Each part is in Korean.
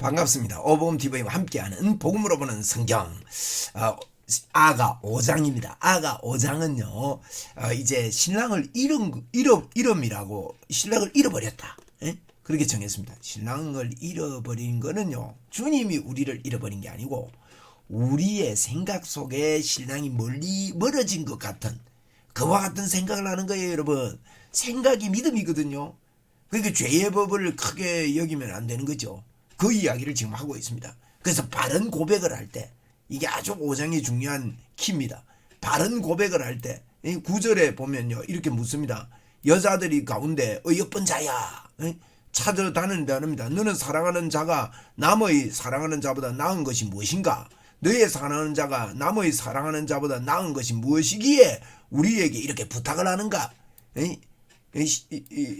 반갑습니다. 오복음 TV와 함께하는 복음으로 보는 성경 어, 아가 5장입니다. 아가 5장은요 어, 이제 신랑을 잃은 잃어 잃음이라고 신랑을 잃어버렸다. 예? 그렇게 정했습니다. 신랑을 잃어버린 거는요 주님이 우리를 잃어버린 게 아니고 우리의 생각 속에 신랑이 멀리 멀어진 것 같은 그와 같은 생각을 하는 거예요, 여러분. 생각이 믿음이거든요. 그러니까 죄의 법을 크게 여기면 안 되는 거죠. 그 이야기를 지금 하고 있습니다. 그래서 바른 고백을 할 때 이게 아주 오장이 중요한 키입니다. 바른 고백을 할 때 구절에 보면요 이렇게 묻습니다. 여자들이 가운데 어여쁜 자야 에? 찾아다니는데 합니다. 너는 사랑하는 자가 남의 사랑하는 자보다 나은 것이 무엇인가? 너의 사랑하는 자가 남의 사랑하는 자보다 나은 것이 무엇이기에 우리에게 이렇게 부탁을 하는가?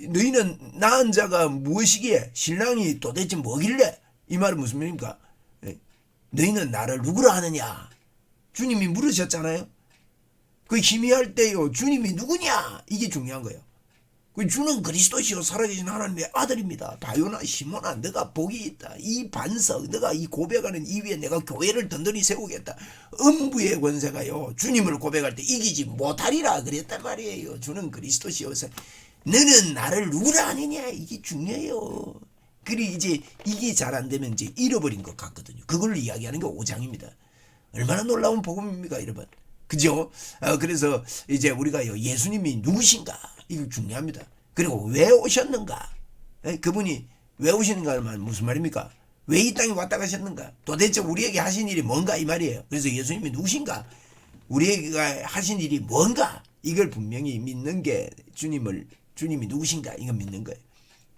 너희는 낳은 자가 무엇이기에 신랑이 도대체 뭐길래 이 말은 무슨 말입니까? 에? 너희는 나를 누구라 하느냐? 주님이 물으셨잖아요. 그 희미할 때요 주님이 누구냐 이게 중요한 거예요. 그 주는 그리스도시요 살아계신 하나님의 아들입니다. 바요나 시모나 너가 복이 있다. 이 반석 너가 이 고백하는 이 위에 내가 교회를 든든히 세우겠다. 음부의 권세가요 주님을 고백할 때 이기지 못하리라 그랬단 말이에요. 주는 그리스도시요 너는 나를 누구라 하느냐 이게 중요해요. 그리 이제 이게 잘 안 되면 이제 잃어버린 것 같거든요. 그걸 이야기하는 게 5장입니다. 얼마나 놀라운 복음입니까, 여러분? 그죠? 어, 그래서 이제 우리가요 예수님이 누구신가 이거 중요합니다. 그리고 왜 오셨는가? 에? 그분이 왜 오시는가 말 무슨 말입니까? 왜 이 땅에 왔다 가셨는가? 도대체 우리에게 하신 일이 뭔가 이 말이에요. 그래서 예수님이 누구신가? 우리에게 하신 일이 뭔가? 이걸 분명히 믿는 게 주님을 주님이 누구신가 이거 믿는 거예요.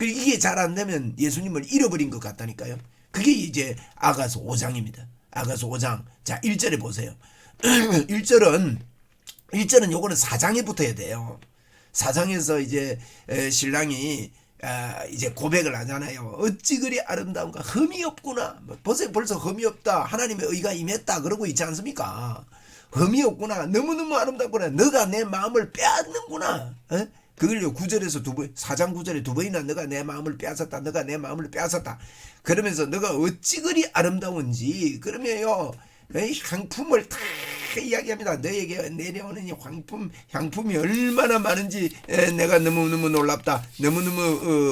이게 잘 안 되면 예수님을 잃어버린 것 같다니까요. 그게 이제 아가서 5장입니다. 아가서 5장. 자, 1절에 보세요. 1절은 1절은 요거는 4장에 붙어야 돼요. 4장에서 이제 에, 신랑이 아, 이제 고백을 하잖아요. 어찌 그리 아름다운가? 흠이 없구나. 뭐 벌써 벌써 흠이 없다. 하나님의 의가 임했다. 그러고 있지 않습니까? 흠이 없구나. 너무너무 아름답구나. 너가 내 마음을 빼앗는구나. 에? 그걸요 구절에서 두 번, 사장 구절에 두 번이나 너가 내 마음을 빼앗았다. 너가 내 마음을 빼앗았다. 그러면서 너가 어찌 그리 아름다운지 그러면요 에이, 향품을 다 이야기합니다. 너에게 내려오는 이 황품, 향품이 얼마나 많은지 에, 내가 너무너무 놀랍다. 너무너무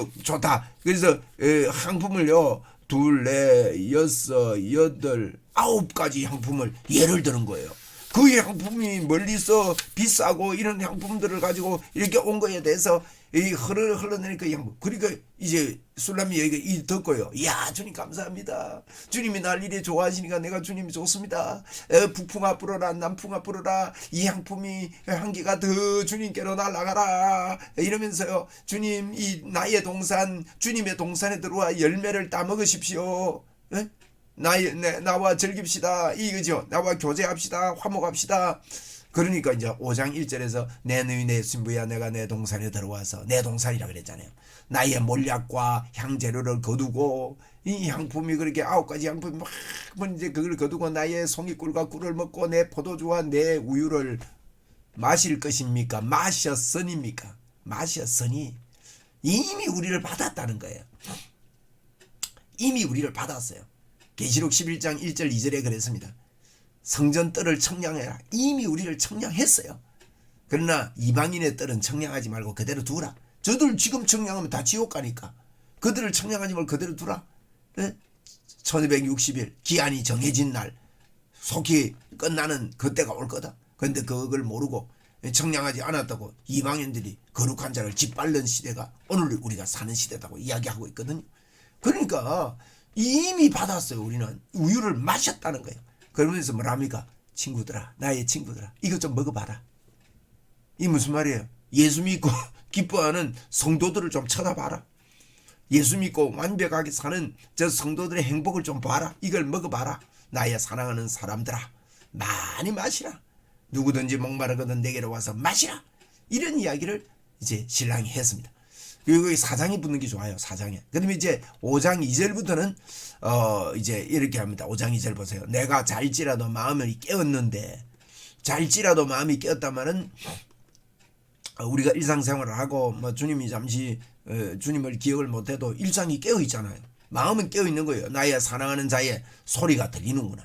어, 좋다. 그래서 에, 향품을요 둘, 넷, 여섯, 여덟, 아홉 가지 향품을 예를 드는 거예요. 그 향품이 멀리서 비싸고 이런 향품들을 가지고 이렇게 온 거에 대해서 이 흘러 흘러내는 그 향품. 그러니까 이제 술람이 여기가 이 듣고요. 야 주님 감사합니다. 주님이 날 이래 좋아하시니까 내가 주님이 좋습니다. 에, 북풍아 불어라 남풍아 불어라 이 향품이 향기가 더 주님께로 날아가라 이러면서요. 주님 이 나의 동산 주님의 동산에 들어와 열매를 따 먹으십시오. 에? 나의 내, 나와 즐깁시다. 이거죠 나와 교제합시다. 화목합시다. 그러니까 이제 5장 1절에서 내 너희 내 신부야 내가 내 동산에 들어와서 내 동산이라 그랬잖아요. 나의 몰약과 향재료를 거두고 이 향품이 그렇게 아홉 가지 향품이 막 이제 그걸 거두고 나의 송이꿀과 꿀을 먹고 내 포도주와 내 우유를 마실 것입니까? 마셨으니입니까? 마셨으니 이미 우리를 받았다는 거예요. 이미 우리를 받았어요 계시록 11장 1절 2절에 그랬습니다. 성전 뜰을 청량해라. 이미 우리를 청량했어요. 그러나 이방인의 뜰은 청량하지 말고 그대로 두라. 저들 지금 청량하면 다 지옥 가니까. 그들을 청량하지 말고 그대로 두라. 네? 1260일 기한이 정해진 날 속히 끝나는 그때가 올 거다. 그런데 그걸 모르고 청량하지 않았다고 이방인들이 거룩한 자를 짓밟는 시대가 오늘 우리가 사는 시대다고 이야기하고 있거든요. 그러니까 이미 받았어요. 우리는 우유를 마셨다는 거예요. 그러면서 뭐랍니까? 친구들아, 나의 친구들아, 이것 좀 먹어봐라. 이 무슨 말이에요? 예수 믿고 기뻐하는 성도들을 좀 쳐다봐라. 예수 믿고 완벽하게 사는 저 성도들의 행복을 좀 봐라. 이걸 먹어봐라. 나의 사랑하는 사람들아, 많이 마시라. 누구든지 목마르거든 내게로 와서 마시라. 이런 이야기를 이제 신랑이 했습니다. 그리고 사장이 붙는 게 좋아요. 사장에. 그다음에 이제 5장 2절부터는 어 이제 이렇게 합니다. 5장 2절 보세요. 내가 잘지라도 마음을 깨었는데 잘지라도 마음이 깨었다마는 우리가 일상생활을 하고 뭐 주님이 잠시 어, 주님을 기억을 못해도 일상이 깨어 있잖아요. 마음은 깨어 있는 거예요. 나의 사랑하는 자의 소리가 들리는구나.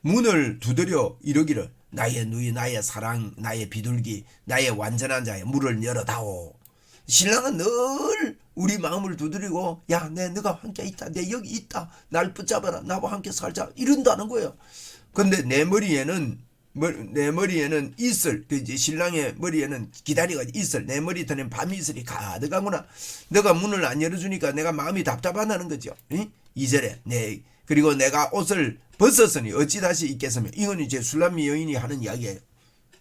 문을 두드려 이러기를 나의 누이 나의 사랑 나의 비둘기 나의 완전한 자의 문을 열어다오. 신랑은 늘 우리 마음을 두드리고 야 내 너가 함께 있다 내 여기 있다 날 붙잡아라 나와 함께 살자 이런다는 거예요. 근데 내 머리에는 머- 내 머리에는 이슬 그 이제 신랑의 머리에는 기다리가 이슬 내 머리에는 밤 이슬이 가득하구나. 너가 문을 안 열어주니까 내가 마음이 답답하다는 거죠. 이? 이절에 내 그리고 내가 옷을 벗었으니 어찌 다시 입겠으며 이건 이제 술람미 여인이 하는 이야기예요.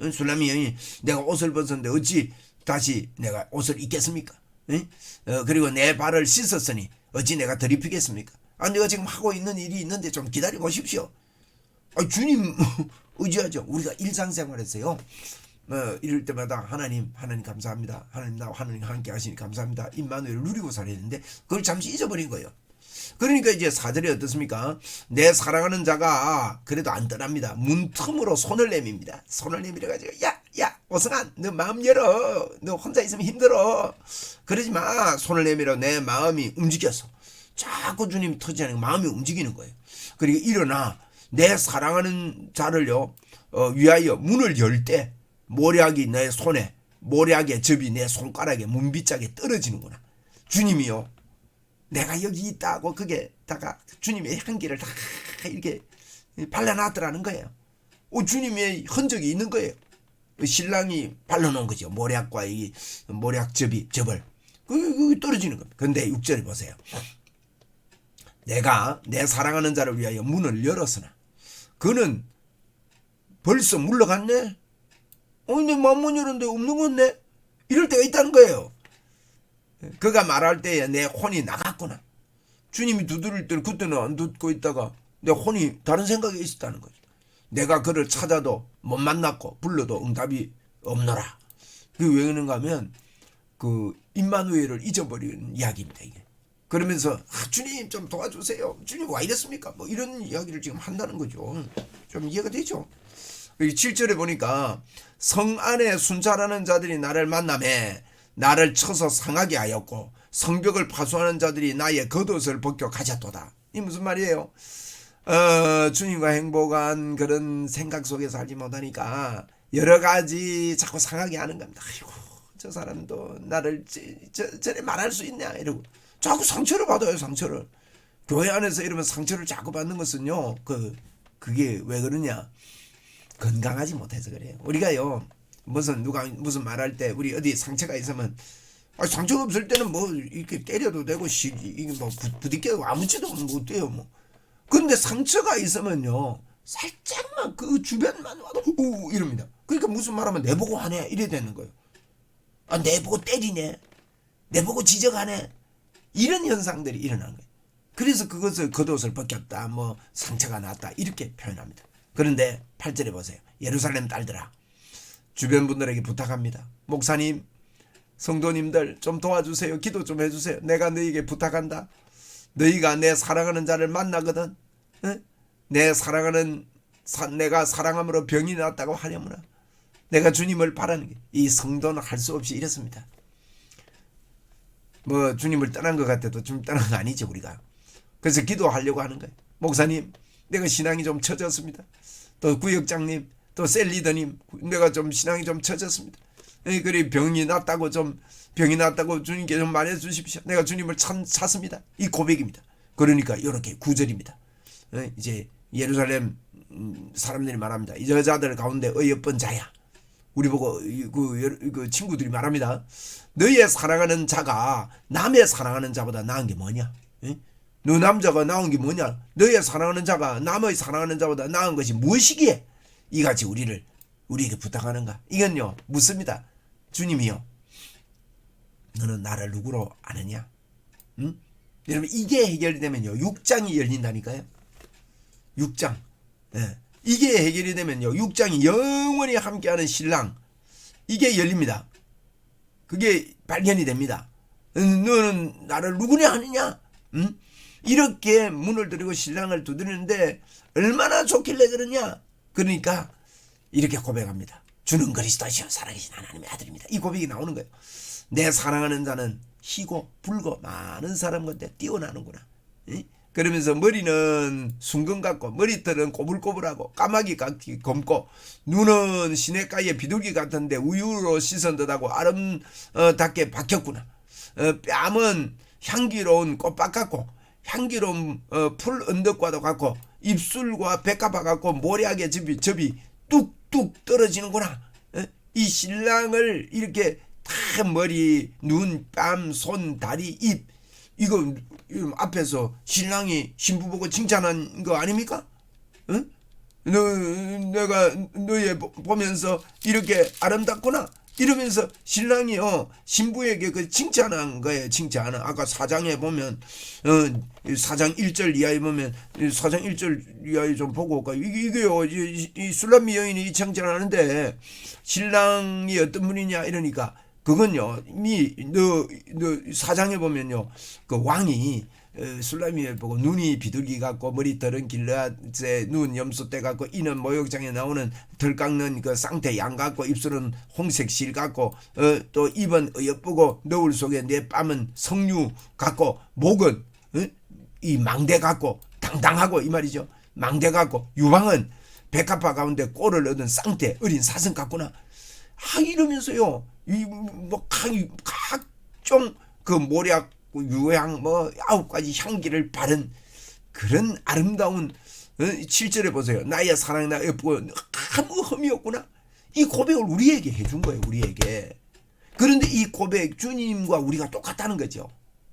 응? 술람미 여인이 내가 옷을 벗었는데 어찌 다시 내가 옷을 입겠습니까? 응? 어, 그리고 내 발을 씻었으니 어찌 내가 더입히겠습니까? 아 내가 지금 하고 있는 일이 있는데 좀 기다려 보십시오. 아, 주님 의지하죠. 우리가 일상생활에서요. 어, 이럴 때마다 하나님, 하나님 감사합니다. 하나님 나와 하나님 함께 하시니 감사합니다. 임마누엘을 누리고 살아야 되는데 그걸 잠시 잊어버린 거예요. 그러니까 이제 사절이 어떻습니까? 내 사랑하는 자가 그래도 안 떠납니다. 문틈으로 손을 내밉니다. 손을 내밀어 가지고 야, 야, 오승환, 너 마음 열어. 너 혼자 있으면 힘들어. 그러지 마. 손을 내밀어 내 마음이 움직였어. 자꾸 주님이 터지는 마음이 움직이는 거예요. 그리고 일어나 내 사랑하는 자를요 어, 위하여 문을 열 때 모략이 내 손에 모략의 접이 내 손가락에 문빗짝에 떨어지는구나. 주님이요 내가 여기 있다고 그게다가 주님의 향기를 다 이렇게 발라놨더라는 거예요. 오, 주님의 흔적이 있는 거예요. 신랑이 발라놓은 거죠. 모략과 이 모략접이 접을 그, 그 떨어지는 겁니다. 근데 6절에 보세요. 내가 내 사랑하는 자를 위하여 문을 열었으나 그는 벌써 물러갔네. 어, 내 마음문 열었는데 없는 건데 이럴 때가 있다는 거예요. 그가 말할 때에 내 혼이 나갔구나. 주님이 두드릴 때는 그때는 안 듣고 있다가 내 혼이 다른 생각에 있었다는 거죠. 내가 그를 찾아도 못 만났고 불러도 응답이 없노라. 그게 왜 그런가 하면 그 임마누엘을 잊어버리는 이야기입니다. 이게. 그러면서 아, 주님 좀 도와주세요. 주님 와 이랬습니까? 뭐 이런 이야기를 지금 한다는 거죠. 좀 이해가 되죠? 여기 7절에 보니까 성 안에 순찰하는 자들이 나를 만남에 나를 쳐서 상하게 하였고 성벽을 파수하는 자들이 나의 겉옷을 벗겨 가졌도다. 이 무슨 말이에요? 어, 주님과 행복한 그런 생각 속에 살지 못하니까 여러 가지 자꾸 상하게 하는 겁니다. 아이고 저 사람도 나를 저래 말할 수 있냐 이러고 자꾸 상처를 받아요 상처를 교회 안에서 이러면 상처를 자꾸 받는 것은요 그 그게 왜 그러냐 건강하지 못해서 그래요. 우리가요 무슨 누가 무슨 말할 때 우리 어디 상처가 있으면 아, 상처가 없을 때는 뭐 이렇게 때려도 되고 시, 이게 뭐 부- 부딪혀도 아무지도 못 돼요 뭐. 근데 상처가 있으면요 살짝만 그 주변만 와도 우 이럽니다. 그러니까 무슨 말하면 내 보고 하네 이래 되는 거예요. 아 내 보고 때리네, 내 보고 지적하네 이런 현상들이 일어나는 거예요. 그래서 그것을 겉옷을 벗겼다, 뭐 상처가 났다 이렇게 표현합니다. 그런데 8절에 보세요. 예루살렘 딸들아 주변 분들에게 부탁합니다. 목사님, 성도님들 좀 도와주세요. 기도 좀 해주세요. 내가 너희에게 부탁한다. 너희가 내 사랑하는 자를 만나거든. 응? 내 사랑하는 사- 내가 사랑함으로 병이 났다고 하려무나. 내가 주님을 바라는 게 이 성도는 할 수 없이 이렇습니다. 뭐 주님을 떠난 것 같아도 주님 떠난 거 아니죠 우리가. 그래서 기도하려고 하는 거예요. 목사님, 내가 신앙이 좀 처졌습니다. 또 구역장님, 또 셀리더님, 내가 좀 신앙이 좀 처졌습니다. 예, 그리 병이 났다고 좀 병이 났다고 주님께 좀 말해 주십시오. 내가 주님을 찾, 찾습니다. 이 고백입니다. 그러니까 이렇게 구절입니다. 예, 이제 예루살렘 음, 사람들이 말합니다. 이 여자들 가운데 어여쁜 자야. 우리 보고 이- 그, 여- 그 친구들이 말합니다. 너의 사랑하는 자가 남의 사랑하는 자보다 나은 게 뭐냐? 예? 너 남자가 나은 게 뭐냐? 너의 사랑하는 자가 남의 사랑하는 자보다 나은 것이 무엇이기에 이같이 우리를 우리에게 부탁하는가? 이건요 묻습니다. 주님이요. 너는 나를 누구로 아느냐? 응? 여러분 이게 해결이 되면요 6장이 열린다니까요. 6장. 예. 이게 해결이 되면요 6장이 영원히 함께하는 신랑 이게 열립니다. 그게 발견이 됩니다. 음, 너는 나를 누구냐 하느냐? 응? 이렇게 문을 들이고 신랑을 두드리는데 얼마나 좋길래 그러냐? 그러니까 이렇게 고백합니다. 주는 그리스도시요 살아계신 하나님의 아들입니다. 이 고백이 나오는 거예요. 내 사랑하는 자는 희고 불고 많은 사람 건데 뛰어나는구나. 이? 그러면서 머리는 숭근 같고 머리털은 꼬불꼬불하고 까마귀 같이 검고 눈은 시냇가에 비둘기 같은데 우유로 씻은 듯하고 아름답게 박혔구나. 어, 뺨은 향기로운 꽃밭 같고 향기로운 어, 풀 언덕과도 같고 입술과 백합화 같고 모략의 접이 접이 뚝뚝 떨어지는구나. 어? 이 신랑을 이렇게 다 머리, 눈, 뺨, 손, 다리, 입 이거 앞에서 신랑이 신부 보고 칭찬한 거 아닙니까? 응? 너 내가 너의 보- 보면서 이렇게 아름답구나. 이러면서 신랑이요 신부에게 그 칭찬한 거예요 칭찬. 아까 사장에 보면 어 사장 1절 이하에 보면 이 사장 1절 이하에 좀 보고 올까 이게 이게요 이, 이 술람미 여인이 이 칭찬하는데 신랑이 어떤 분이냐 이러니까 그건요 이미 너, 너 사장에 보면요 그 왕이 어, 술라미에 보고 눈이 비둘기 같고 머리털은 길러제 눈 염소 때 같고 이는 모욕장에 나오는 덜 깎는 그 쌍태 양 같고 입술은 홍색 실 같고 어, 또 입은 어여쁘고 너울 속에 내 뺨은 석류 같고 목은 어? 이 망대 같고 당당하고 이 말이죠 망대 같고 유방은 백합화 가운데 꼴을 얻은 쌍태 어린 사슴 같구나 아 이러면서요 이뭐 각종 그 모략 유향 뭐 아홉 가지 향기를 바른 그런 아름다운 어, 7절에 보세요. 나의 사랑 나 예쁘고 아무 흠이 없구나. 이 고백을 우리에게 해준 거예요 우리에게. 그런데 이 고백 주님과 우리가 똑같다는 거죠.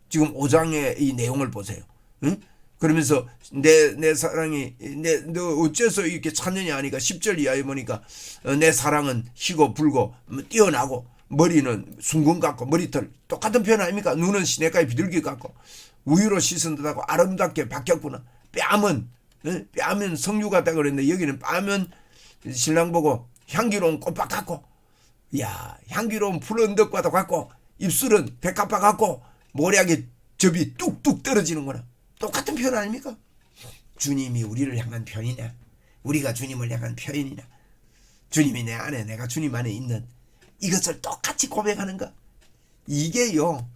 지금 5장의 이 내용을 보세요. 응? 그러면서 내 내 사랑이 내 너 어째서 이렇게 찾느냐 하니까 10절 이하에 보니까 어, 내 사랑은 희고 불고 뭐 뛰어나고 머리는 숭근 같고 머리털 똑같은 표현 아닙니까? 눈은 시냇가에 비둘기 같고 우유로 씻은 듯하고 아름답게 바뀌었구나. 뺨은 어? 뺨은 성류 같다 그랬는데 여기는 뺨은 신랑 보고 향기로운 꽃밭 같고 야 향기로운 풀 언덕과도 같고 입술은 백합화 같고 모략의 접이 뚝뚝 떨어지는구나. 똑같은 표현 아닙니까? 주님이 우리를 향한 표현이냐? 우리가 주님을 향한 표현이냐? 주님이 내 안에 내가 주님 안에 있는 이것을 똑같이 고백하는가? 이게요.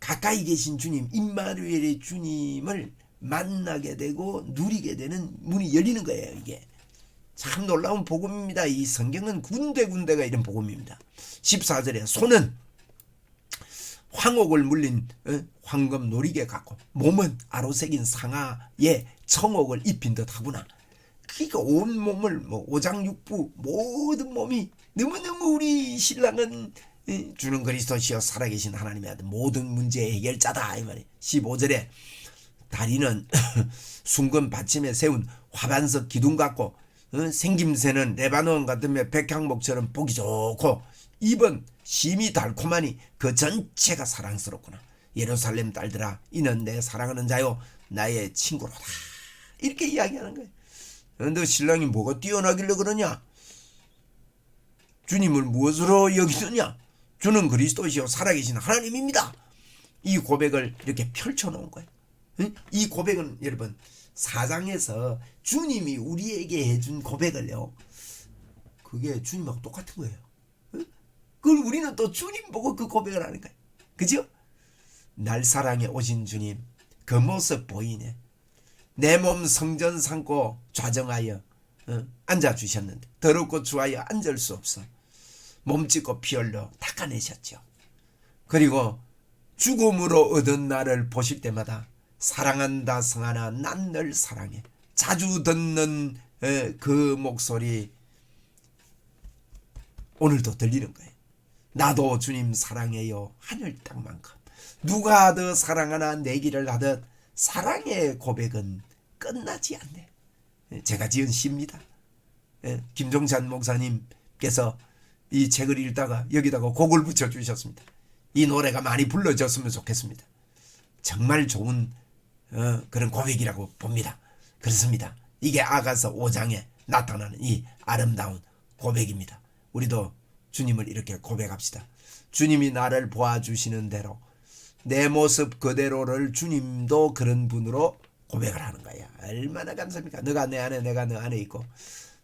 가까이 계신 주님 임마누엘의 주님을 만나게 되고 누리게 되는 문이 열리는 거예요, 이게. 참 놀라운 복음입니다. 이 성경은 군데군데가 이런 복음입니다. 14절에 손은 황옥을 물린 어, 황금 놀이개 같고 몸은 아로색인 상아에 청옥을 입힌 듯 하구나. 그러니까 온 몸을 뭐 오장육부 모든 몸이 너무너무 우리 신랑은 예, 주는 그리스도시여 살아계신 하나님의 아들 모든 문제의 해결자다. 이 말이. 15절에 다리는 숭근 받침에 세운 화반석 기둥 같고 어, 생김새는 레바논 같으며 백향목처럼 보기 좋고 입은 심이 달콤하니 그 전체가 사랑스럽구나. 예루살렘 딸들아 이는 내 사랑하는 자요 나의 친구로다. 이렇게 이야기하는 거예요. 어, 너 신랑이 뭐가 뛰어나길래 그러냐 주님을 무엇으로 여기느냐? 주는 그리스도시요 살아계신 하나님입니다. 이 고백을 이렇게 펼쳐놓은 거예요. 응? 이 고백은 여러분 사장에서 주님이 우리에게 해준 고백을요. 그게 주님하고 똑같은 거예요. 응? 그걸 우리는 또 주님 보고 그 고백을 하는 거예요. 그죠? 날 사랑해 오신 주님 그 모습 보이네. 내 몸 성전 삼고 좌정하여 어, 앉아 주셨는데 더럽고 주하여 앉을 수 없어 몸짓고 피 흘려 닦아내셨죠. 그리고 죽음으로 얻은 나를 보실 때마다 사랑한다 성하나 난 널 사랑해 자주 듣는 에, 그 목소리 오늘도 들리는 거예요. 나도 주님 사랑해요 하늘 땅만큼 누가 더 사랑하나 내기를 하듯 사랑의 고백은 끝나지 않네. 예, 제가 지은 시입니다. 예, 김종찬 목사님께서 이 책을 읽다가 여기다가 곡을 붙여 주셨습니다. 이 노래가 많이 불러졌으면 좋겠습니다. 정말 좋은 어, 그런 고백이라고 봅니다. 그렇습니다. 이게 아가서 5장에 나타나는 이 아름다운 고백입니다. 우리도 주님을 이렇게 고백합시다. 주님이 나를 보아주시는 대로 내 모습 그대로를 주님도 그런 분으로 고백을 하는 거야. 얼마나 감사합니까? 너가 내 안에 내가 너 안에 있고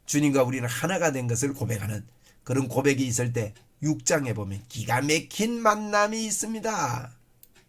주님과 우리는 하나가 된 것을 고백하는 그런 고백이 있을 때 6장에 보면 기가 막힌 만남이 있습니다.